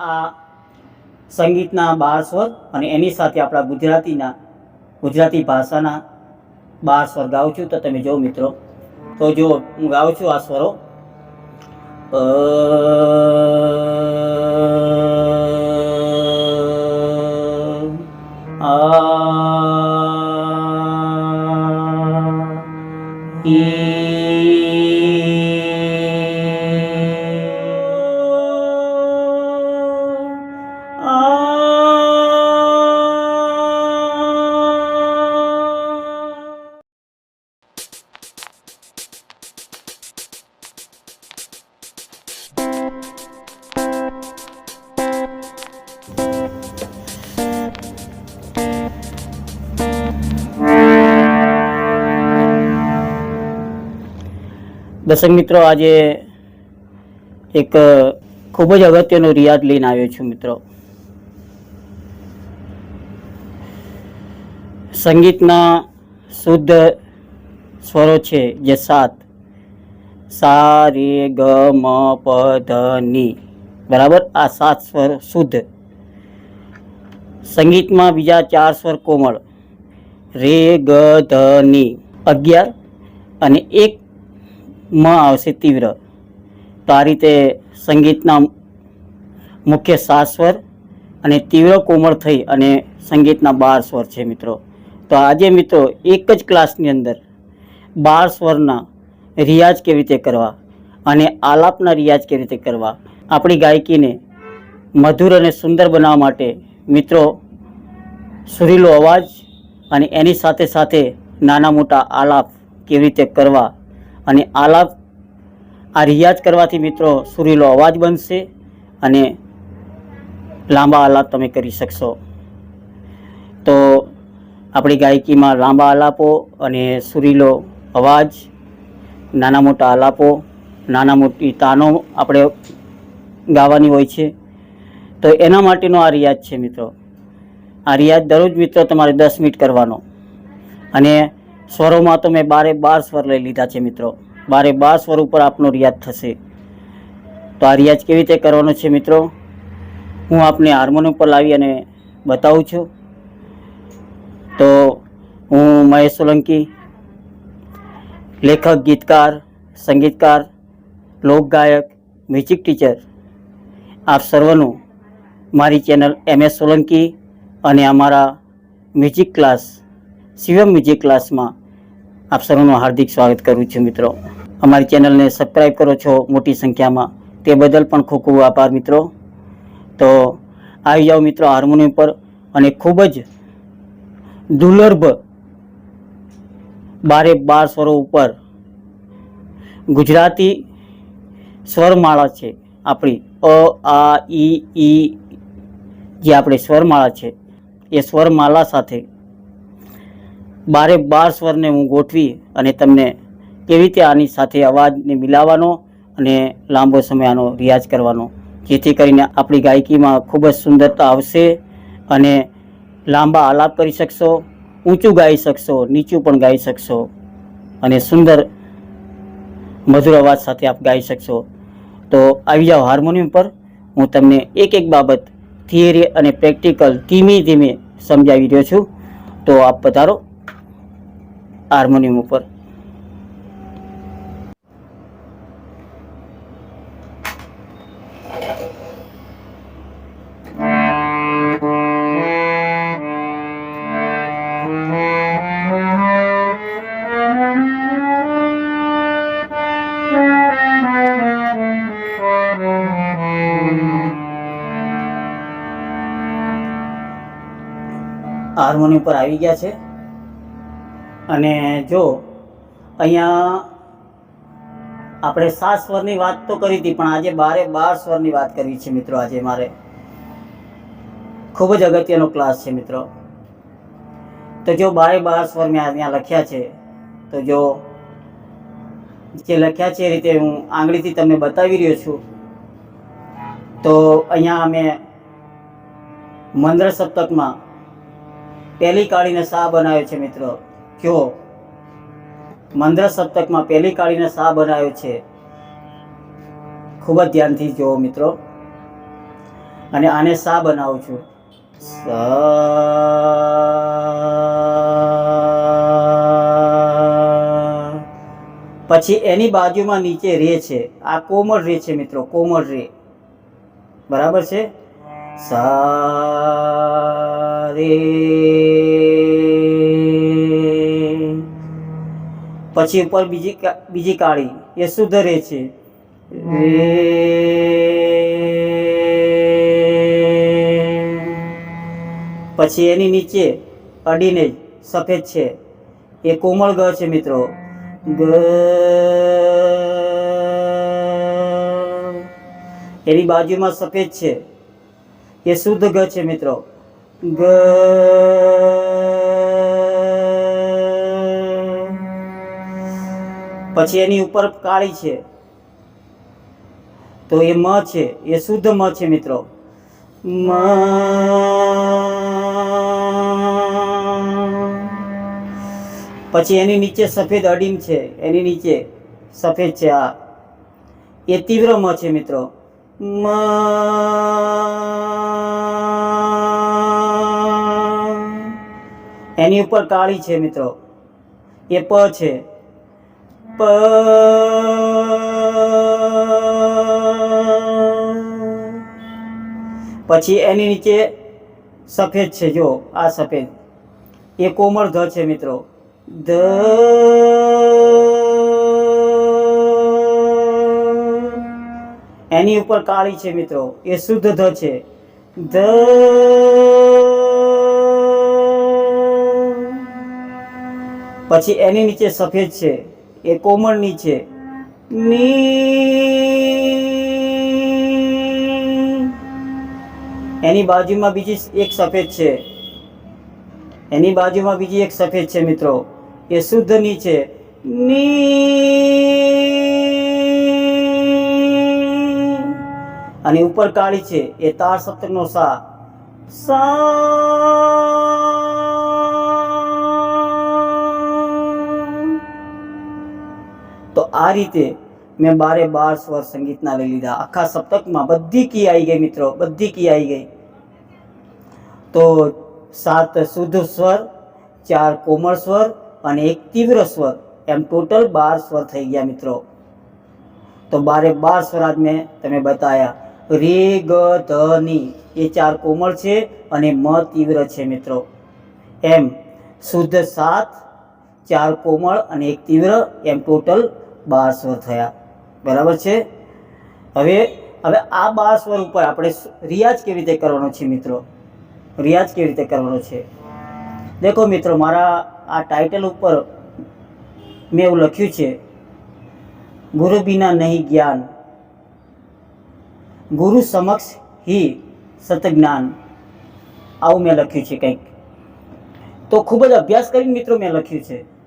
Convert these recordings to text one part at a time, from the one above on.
આ સંગીતના બાર સ્વર અને એની સાથે આપણા ગુજરાતીના ગુજરાતી ભાષાના બાર સ્વર ગાઉં છું. તો તમે જો મિત્રો તો જો હું ગાઉં છું આ સ્વરો. અ, દર્શક મિત્રો, આજે એક ખૂબ જ અગત્યનો રિયાદ લઈને આવ્યો છું મિત્રો. સંગીતના શુદ્ધ સ્વરો છે જે સાત. સા રે ગ, મ, પ, ધ, ની. બરાબર? આ સાત સ્વર શુદ્ધ. સંગીતમાં બીજા ચાર સ્વર કોમળ. રે, ગ, ધ, ની. અગિયાર અને એક મ આવશે તીવ્ર. તો આ રીતે સંગીતના મુખ્ય સાત સ્વર અને તીવ્ર કોમળ થઈ અને સંગીતના બાર સ્વર છે મિત્રો. તો આજે મિત્રો એક જ ક્લાસની અંદર બાર સ્વરના રિયાઝ કેવી રીતે કરવા અને આલાપના રિયાઝ કેવી રીતે કરવા આપણી ગાયકીને મધુર અને સુંદર બનાવવા માટે મિત્રો સુરીલો અવાજ અને એની સાથે સાથે નાના મોટા આલાપ કેવી રીતે કરવા અને આલાપ આ રિયાઝ કરવાથી મિત્રો સુરીલો અવાજ બનશે અને લાંબા આલાપ તમે કરી શકશો. તો આપણી ગાયકીમાં લાંબા આલાપો અને સુરીલો અવાજ, નાના મોટા આલાપો, નાના મોટી તાનો આપણે ગાવાની હોય છે. તો એના માટેનો આ રિયાઝ છે મિત્રો. આ રિયાઝ દરરોજ મિત્રો તમારે દસ મિનિટ કરવાનો. અને સ્વરોમાં તો મેં બારે બાર સ્વર લઈ લીધા છે મિત્રો. બારે બાર સ્વર ઉપર આપનો રિયાઝ થશે. તો આ રિયાઝ કેવી રીતે કરવાનો છે મિત્રો? હું આપને હાર્મોનિયમ પર લાવી અને બતાવું છું. તો હું મહેશ સોલંકી, લેખક, ગીતકાર, સંગીતકાર, લોકગાયક, મ્યુઝિક ટીચર. આપ સર્વનું મારી ચેનલ એમ એસ સોલંકી અને અમારા મ્યુઝિક ક્લાસ, શિવમ મ્યુઝિક ક્લાસમાં આપ સૌનું હાર્દિક સ્વાગત કરું છું મિત્રો. અમારી ચેનલને સબસ્ક્રાઈબ કરો છો મોટી સંખ્યામાં. તે બદલ પણ ખૂબ ખૂબ આભાર મિત્રો. તો આવી જાઓ મિત્રો હાર્મોનિયમ પર અને ખૂબ જ દુર્લભ બારે બાર સ્વરો ઉપર ગુજરાતી સ્વરમાળા છે આપણી. અ, આ, ઈ ઈ જે આપણી સ્વરમાળા છે એ સ્વરમાળા સાથે બારે બાર સ્વરને હું ગોઠવી અને તમને કેવી રીતે આની સાથે અવાજને મિલાવવાનો અને લાંબો સમય આનો રિયાઝ કરવાનો. જેથી કરીને આપણી ગાયકીમાં ખૂબ જ સુંદરતા આવશે અને લાંબા આલાપ કરી શકશો, ઊંચું ગાઈ શકશો, નીચું પણ ગાઈ શકશો અને સુંદર મધુર અવાજ સાથે આપ ગાઈ શકશો. તો આવી જાઓ હાર્મોનિયમ પર. હું તમને એક એક બાબત થિયરી અને પ્રેક્ટિકલ ધીમે ધીમે સમજાવી રહ્યો છું. તો આપ પધારો. હાર્મોનિયમ ઉપર. હાર્મોનિયમ પર આવી ગયા છે. અને જો, અહીંયા આપણે સાત સ્વરની વાત તો કરી હતી, પણ આજે બારે બાર સ્વરની વાત કરવી છે મિત્રો, આજે મારે. ખૂબ જ અગત્યનો ક્લાસ છે મિત્રો. તો જો બારે બાર સ્વર મેં અહીંયા લખ્યા છે, તો જો જે લખ્યા છે એ રીતે હું આંગળીથી તમને બતાવી રહ્યો છું. તો અહીંયા અમે મંદ્ર સપ્તકમાં પહેલી કાળીને સા બનાવ્યો છે મિત્રો. જો મંદ્ર સપ્તકમાં પહેલી કાળીને શા બનાવ્યો છે, ખૂબ જ ધ્યાનથી જુઓ મિત્રો. અને આને શા બનાવું છું. પછી એની બાજુમાં નીચે રે છે. આ કોમળ રે છે મિત્રો, કોમળ રે. બરાબર છે? સા, રે. પછી ઉપર બીજી બીજી કાળી. એ શુદ્ધ રહે છે. પછી એની નીચે અડીને સફેદ છે. એ કોમળ ગ છે મિત્રો. ગ એની બાજુમાં સફેદ છે. એ શુદ્ધ ગ છે મિત્રો. ગ પછી એની ઉપર કાળી છે. તો એ મ છે, એ શુદ્ધ મ છે મિત્રો. મ. પછી એની નીચે સફેદ અડીમ છે, એની નીચે સફેદ છે આ. એ તીવ્ર મ છે મિત્રો. મ. એની ઉપર કાળી છે મિત્રો. એ પ છે. પછી એની નીચે સફેદ છે, જો, આ સફેદ. એ કોમળ ધ છે, મિત્રો. ધ. એની ઉપર કાળી છે, મિત્રો. એ શુદ્ધ ધ છે. ધ. પછી એની નીચે સફેદ છે. એ કોમળની છે. ની એની બાજુમાં બીજી એક સફેદ છે. એની બાજુમાં બીજી એક સફેદ છે મિત્રો. એ શુદ્ધની છે. ની અને ઉપર કાળી છે. એ તાર સપ્તકનો સા. સા. તો આ રીતે મેં બારે બાર સ્વર સંગીતના લઈ લીધા. આખા સપ્તકમાં બધી કી આવી ગઈ મિત્રો, બધી કી આવી ગઈ. તો સાત શુદ્ધ સ્વર, ચાર કોમળ સ્વર અને એક તીવ્ર સ્વર, એમ ટોટલ બાર સ્વર થઈ ગયા મિત્રો. તો બારે બાર સ્વર આજ મેં તમે બતાયા. રે, ગ, ધ, ની એ ચાર કોમળ છે અને મ તીવ્ર છે મિત્રો. એમ શુદ્ધ સાત, ચાર કોમળ અને એક તીવ્ર, એમ ટોટલ બાર સ્વર થયા. બરાબર છે? હવે હવે આ બાર સ્વર ઉપર આપણે રિયાઝ કેવી રીતે કરવાનો છે મિત્રો? રિયાઝ કેવી રીતે કરવાનો છે? દેખો મિત્રો, મારા આ ટાઇટલ ઉપર મેં એવું લખ્યું છે, ગુરુ બિના નહીં જ્ઞાન, ગુરુ સમક્ષ હી સતજ્ઞાન. આવું મેં લખ્યું છે કંઈક. તો ખૂબ જ અભ્યાસ કરીને મિત્રો મેં લખ્યું છે.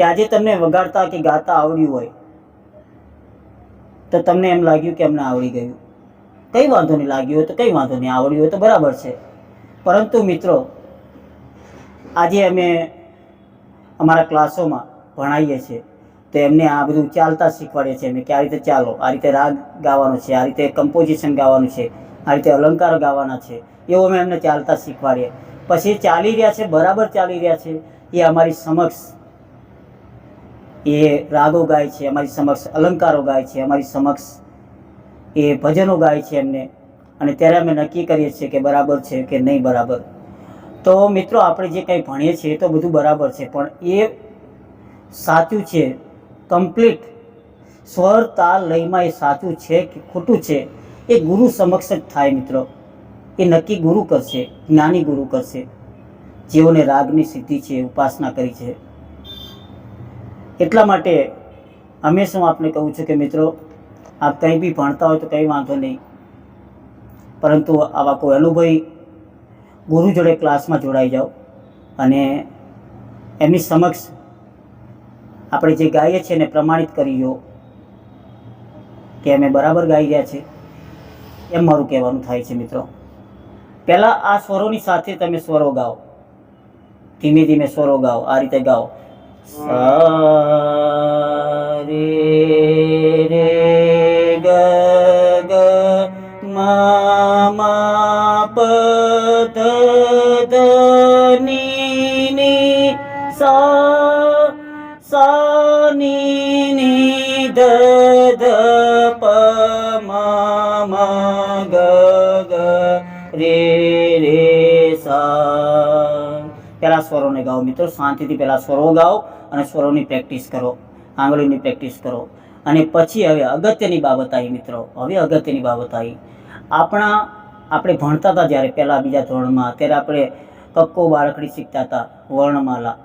કે આજે તમને વગાડતા કે ગાતા આવડ્યું હોય, તો તમને એમ લાગ્યું કે અમને આવડી ગયું. કંઈ વાંધો નહીં, લાગ્યું હોય તો કંઈ વાંધો નહીં, આવડ્યું હોય તો બરાબર છે. પરંતુ મિત્રો, આજે અમે અમારા ક્લાસોમાં ભણાવીએ છીએ, તો એમને આ બધું ચાલતા શીખવાડીએ છીએ અમે કે આ રીતે ચાલો, આ રીતે રાગ ગાવાનો છે, આ રીતે કમ્પોઝિશન ગાવાનું છે, આ રીતે અલંકાર ગાવાના છે, એવું અમે એમને ચાલતા શીખવાડીએ. પછી ચાલી રહ્યા છે, બરાબર ચાલી રહ્યા છે, એ અમારી સમક્ષ એ રાગો ગાય છે, અમારી સમક્ષ અલંકારો ગાય છે, અમારી સમક્ષ એ ભજનો ગાય છે એમને. અને ત્યારે અમે નક્કી કરીએ છીએ કે બરાબર છે કે નહીં બરાબર. તો મિત્રો, આપણે જે કંઈ ભણીએ છીએ તો બધું બરાબર છે, પણ એ સાચું છે કમ્પ્લીટ સ્વર તાલ લયમાં એ સાચું છે કે ખોટું છે, એ ગુરુ સમક્ષ જ થાય મિત્રો. એ નક્કી ગુરુ કરશે, જ્ઞાની ગુરુ કરશે. જેઓને રાગની સિદ્ધિ છે ઉપાસના કરી છે. એટલા માટે હંમેશા હું આપને કહું છું કે મિત્રો, આપ કંઈ બી ભણતા હોય તો કંઈ વાંધો નહીં. પરંતુ આવા કોઈ અનુભવી ગુરુ જોડે ક્લાસમાં જોડાઈ જાઓ અને એમની સમક્ષ આપણે જે ગાઈએ છીએ એને પ્રમાણિત કરી લો કે અમે બરાબર ગાઈ રહ્યા છે એમ મારું કહેવાનું થાય છે મિત્રો. પહેલાં આ સ્વરોની સાથે તમે સ્વરો ગાઓ. ધીમે ધીમે સ્વરો ગાઓ. આ રીતે ગાઓ. પેલા સ્વરોને ગાઓ મિત્રો શાંતિથી પેલા સ્વરો ગાઓ અને સ્વરોની પ્રેક્ટિસ કરો, આંગળીની પ્રેક્ટિસ કરો. અને પછી હવે અગત્યની બાબત આવી મિત્રો, હવે અગત્યની બાબત આવી. આપણા, આપણે ભણતા હતા જ્યારે પહેલાં બીજા ધોરણમાં ત્યારે આપણે કક્કો બારકડી શીખતા હતા, વર્ણમાલા.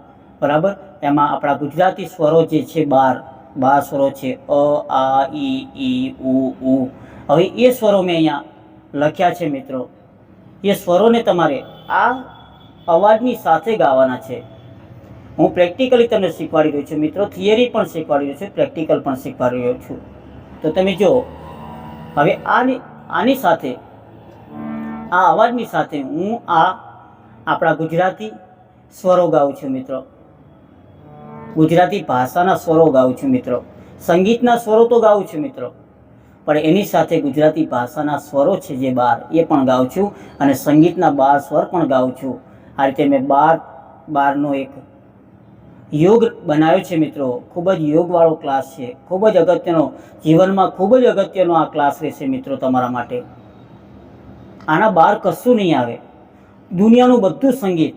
બરાબર? એમાં આપણા ગુજરાતી સ્વરો જે છે બાર બાર સ્વરો છે અ, આ, ઈ ઈ, ઉ ઉ. હવે એ સ્વરો મેં અહીંયા લખ્યા છે મિત્રો. એ સ્વરોને તમારે આ અવાજની સાથે ગાવાના છે. હું પ્રેક્ટિકલી તમને શીખવાડી રહ્યો છું. મિત્રો થિયરી પણ શીખવાડી રહ્યો છું. પ્રેક્ટિકલ પણ શીખવાડી રહ્યો છું. તો તમે જો હવે આની આની સાથે, આ અવાજની સાથે હું આ આપણા ગુજરાતી સ્વરો ગાઉં છું, મિત્રો. ગુજરાતી ભાષાના સ્વરો ગાઉં છું, મિત્રો. સંગીતના સ્વરો તો ગાઉં છું, મિત્રો. પણ એની સાથે ગુજરાતી ભાષાના સ્વરો છે જે બાર, એ પણ ગાઉં છું. અને સંગીતના બાર સ્વર પણ ગાઉં છું. આ રીતે મેં બાર, બારનો એક યોગ બનાવ્યો છે મિત્રો. ખૂબ જ યોગવાળો ક્લાસ છે. ખૂબ જ અગત્યનો, જીવનમાં ખૂબ જ અગત્યનો આ ક્લાસ રહેશે મિત્રો તમારા માટે. આના બહાર કશું નહીં આવે. દુનિયાનું બધું સંગીત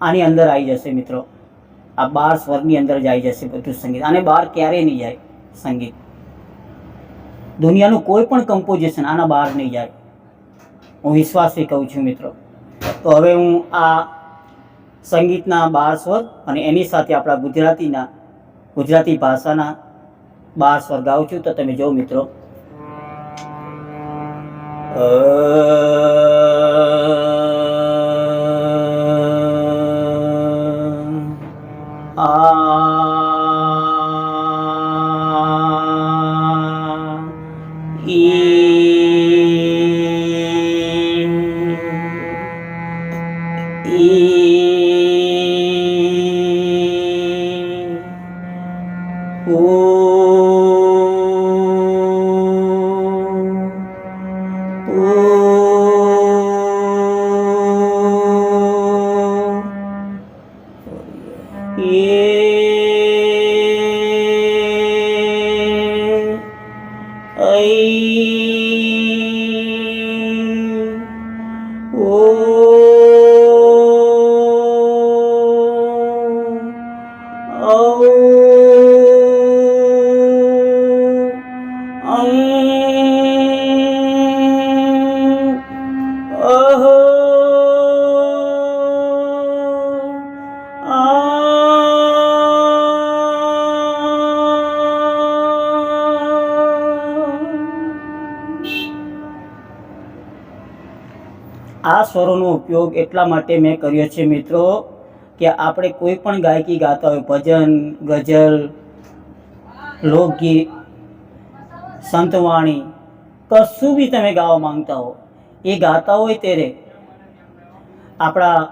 આની અંદર આવી જશે મિત્રો. આ બાર સ્વરની અંદર જ આવી જશે બધું સંગીત. આને બહાર ક્યારેય નહીં જાય? સંગીત. દુનિયાનું કોઈ પણ કમ્પોઝિશન આના બહાર નહીં જાય. હું વિશ્વાસથી કહું છું મિત્રો. તો હવે હું આ સંગીતના બાર સ્વર અને એની સાથે આપણા ગુજરાતીના, ગુજરાતી ભાષાના બાર સ્વર ગાઉં છું. તો તમે જો મિત્રો. આ એ આ સ્વરોનો ઉપયોગ એટલા માટે મેં કર્યો છે મિત્રો કે આપણે કોઈ પણ ગાયકી ગાતા હોય, ભજન, ગઝલ, લોકગીત, સંતવાણી, કશું બી તમે ગાવા માંગતા હો, એ ગાતા હોય ત્યારે આપણા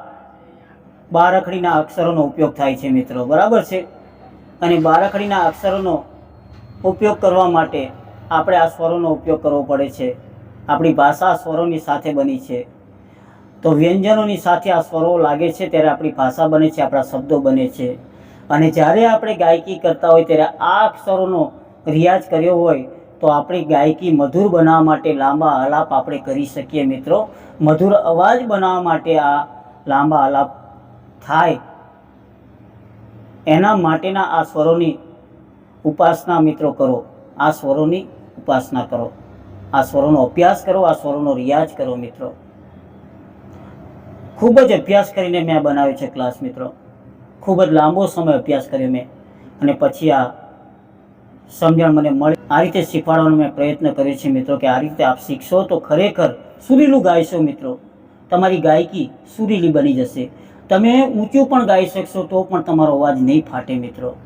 બારખડીના અક્ષરોનો ઉપયોગ થાય છે મિત્રો, બરાબર છે? અને બારખડીના અક્ષરોનો ઉપયોગ કરવા માટે આપણે આ સ્વરોનો ઉપયોગ કરવો પડે છે. આપણી ભાષા સ્વરોની સાથે બની છે. તો વ્યંજનોની સાથે આ સ્વરો લાગે છે ત્યારે આપણી ભાષા બને છે, આપણા શબ્દો બને છે. અને જ્યારે આપણે ગાયકી કરતા હોય ત્યારે આ અક્ષરોનો રિયાઝ કર્યો હોય તો આપણી ગાયકી મધુર બનાવવા માટે લાંબા આલાપ આપણે કરી શકીએ મિત્રો. મધુર અવાજ બનાવવા માટે આ લાંબા આલાપ થાય. એના માટેના આ સ્વરોની ઉપાસના મિત્રો કરો. આ સ્વરોની ઉપાસના કરો. આ સ્વરોનો અભ્યાસ કરો, આ સ્વરોનો રિયાઝ કરો મિત્રો. ખૂબ જ અભ્યાસ કરીને મેં આ બનાવ્યો છે ક્લાસ મિત્રો. ખૂબ જ લાંબો સમય અભ્યાસ કર્યો મેં. અને પછી આ સમજણ મને મળી. આ રીતે શીખવાડવાનો મેં પ્રયત્ન કર્યો છે મિત્રો કે આ રીતે આપ શીખશો તો ખરેખર સુરીલું ગાઈશો મિત્રો. તમારી ગાયકી સુરીલી બની જશે. તમે ઊંચું પણ ગાઈ શકશો તો પણ તમારો અવાજ નહીં ફાટે મિત્રો.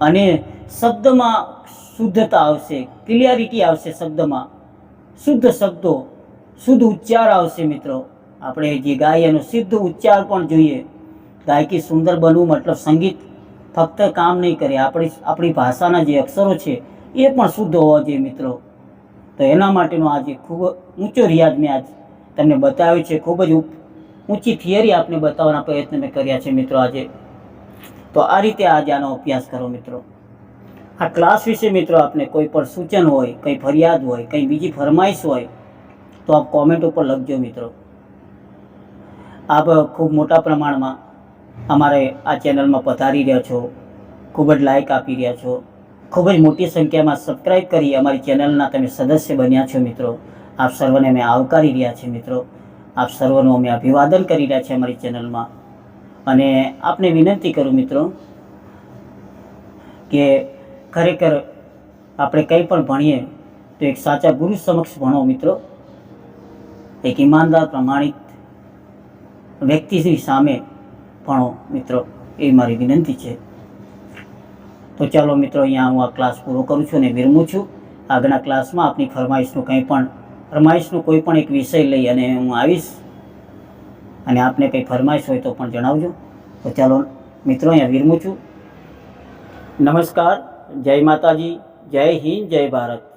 અને શબ્દમાં શુદ્ધતા આવશે, ક્લિયરિટી આવશે શબ્દમાં. શુદ્ધ શબ્દો, શુદ્ધ ઉચ્ચાર આવશે મિત્રો. આપણે જે ગાય એનો સિદ્ધ ઉચ્ચાર પણ જોઈએ, ગાયકી સુંદર બનવું મતલબ સંગીત ફક્ત કામ નહીં કરે, આપણી આપણી ભાષાના જે અક્ષરો છે એ પણ શુદ્ધ હોવા જોઈએ મિત્રો. તો એના માટેનો આજે ખૂબ ઊંચો રિયાઝ મેં આજ તમને બતાવ્યો છે, ખૂબ જ ઊંચી થિયરી આપને બતાવવાના પ્રયત્ન મેં કર્યા છે મિત્રો આજે. તો આ રીતે આજે આનો અભ્યાસ કરો મિત્રો. આ ક્લાસ વિશે મિત્રો આપને કોઈ પણ સૂચન હોય, કંઈ ફરિયાદ હોય, કંઈ બીજી ફરમાઈશ હોય, તો આપ કોમેન્ટ ઉપર લખજો મિત્રો. આપ ખૂબ મોટા પ્રમાણમાં અમારે આ ચેનલમાં પધારી રહ્યા છો, ખૂબ જ લાઇક આપી રહ્યા છો, ખૂબ જ મોટી સંખ્યામાં સબસ્ક્રાઈબ કરી અમારી ચેનલના તમે સદસ્ય બન્યા છો મિત્રો. આપ સર્વને અમે આવકારી રહ્યા છીએ મિત્રો. આપ સર્વનું અમે અભિવાદન કરી રહ્યા છીએ અમારી ચેનલમાં. અને આપને વિનંતી કરું મિત્રો કે ખરેખર આપણે કંઈ પણ ભણીએ તો એક સાચા ગુરુ સમક્ષ ભણો મિત્રો. એક ઈમાનદાર પ્રમાણિત વ્યક્તિની સામે ભણો, મિત્રો. એ મારી વિનંતી છે. તો ચાલો, મિત્રો, અહીંયા હું આ ક્લાસ પૂરો કરું છું અને વિરમું છું. આગળના ક્લાસમાં આપની ફરમાઈશનું કંઈ પણ, ફરમાઈશનો કોઈ પણ એક વિષય લઈ અને હું આવીશ. અને આપને કંઈ ફરમાઈશ હોય તો પણ જણાવજો. તો ચાલો, મિત્રો, અહીંયા વિરમું છું. નમસ્કાર. જય માતાજી. જય હિન્દ. જય ભારત.